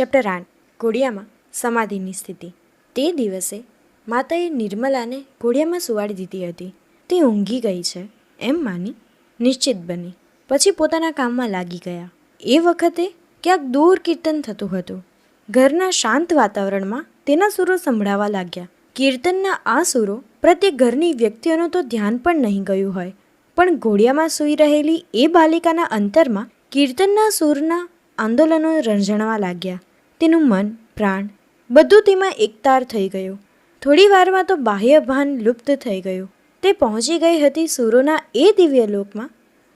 Chapter આઠ, ઘોડિયામાં સમાધિની સ્થિતિ. તે દિવસે માતાએ નિર્મલાને ઘોડિયામાં સુવાડી દીધી હતી. તે ઊંઘી ગઈ છે, એમ માની નિશ્ચિત બની. પછી પોતાના કામમાં લાગી ગયા. એ વખતે ક્યાંક દૂર કીર્તન થતું હતું. ઘરના શાંત વાતાવરણમાં તેના સૂરો સંભળાવા લાગ્યા. કીર્તનના આ સૂરો પ્રત્યે ઘરની વ્યક્તિઓનું તો ધ્યાન પણ નહીં ગયું હોય. પણ ઘોડિયામાં સૂઈ રહેલી એ બાલિકાના અંતરમાં કીર્તનના સૂરના આંદોલનો રંજણવા લાગ્યા. તેનું મન, પ્રાણ બધું તેમાં એકતાર થઈ ગયું. થોડી વારમાં તો બાહ્ય ભાન લુપ્ત થઈ ગયું. તે પહોંચી ગઈ હતી સૂરોના એ દિવ્ય લોકમાં,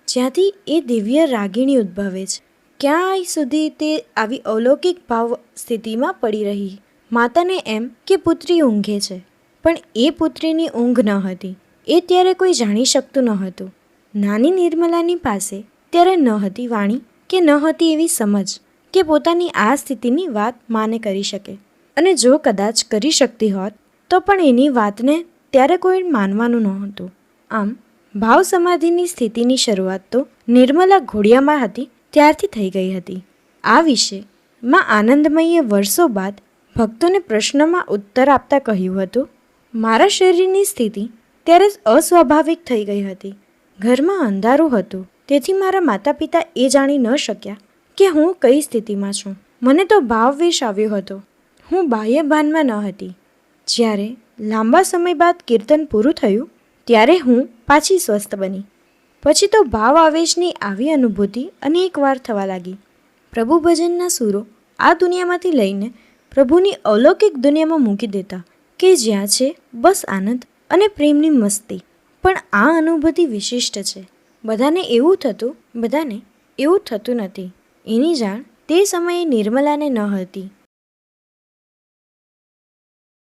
જ્યાંથી એ દિવ્ય રાગિણી ઉદ્ભવે છે. ક્યાંય સુધી તે આવી અલૌકિક ભાવ સ્થિતિમાં પડી રહી. માતાને એમ કે પુત્રી ઊંઘે છે, પણ એ પુત્રીની ઊંઘ ન હતી. એ ત્યારે કોઈ જાણી શકતું ન હતું. નાની નિર્મલાની પાસે ત્યારે ન હતી વાણી કે ન હતી એવી સમજ. કે પોતાની આ સ્થિતિની વાત માને કરી શકે. અને જો કદાચ કરી શકતી હોત, તો પણ એની વાતને ત્યારે કોઈ માનવાનું નહોતું. આમ, ભાવ સમાધિની સ્થિતિની શરૂઆત તો નિર્મલા ઘોડિયામાં હતી, ત્યારથી થઈ ગઈ હતી. આ વિશે માં આનંદમયે વર્ષો બાદ ભક્તોને પ્રશ્નમાં ઉત્તર આપતા કહ્યું હતું, મારા શરીરની સ્થિતિ ત્યારે અસ્વાભાવિક થઈ ગઈ હતી. ઘરમાં અંધારું હતું, તેથી મારા માતા પિતા એ જાણી ન શક્યા કે હું કઈ સ્થિતિમાં છું? મને તો ભાવવેશ આવ્યો હતો. હું બાહ્ય ભાનમાં ન હતી. જ્યારે લાંબા સમય બાદ કીર્તન પૂરું થયું, ત્યારે હું પાછી સ્વસ્થ બની. પછી તો ભાવ આવેશની આવી અનુભૂતિ અનેકવાર થવા લાગી. પ્રભુ ભજનના સૂરો આ દુનિયામાંથી લઈને પ્રભુની અલૌકિક દુનિયામાં મૂકી દેતા કે જ્યાં છે બસ આનંદ અને પ્રેમની મસ્તી. પણ આ અનુભૂતિ વિશિષ્ટ છે. બધાને એવું થતું, બધાને એવું થતું નથી. એની જાણ તે સમયે નિર્મલાને ન હતી.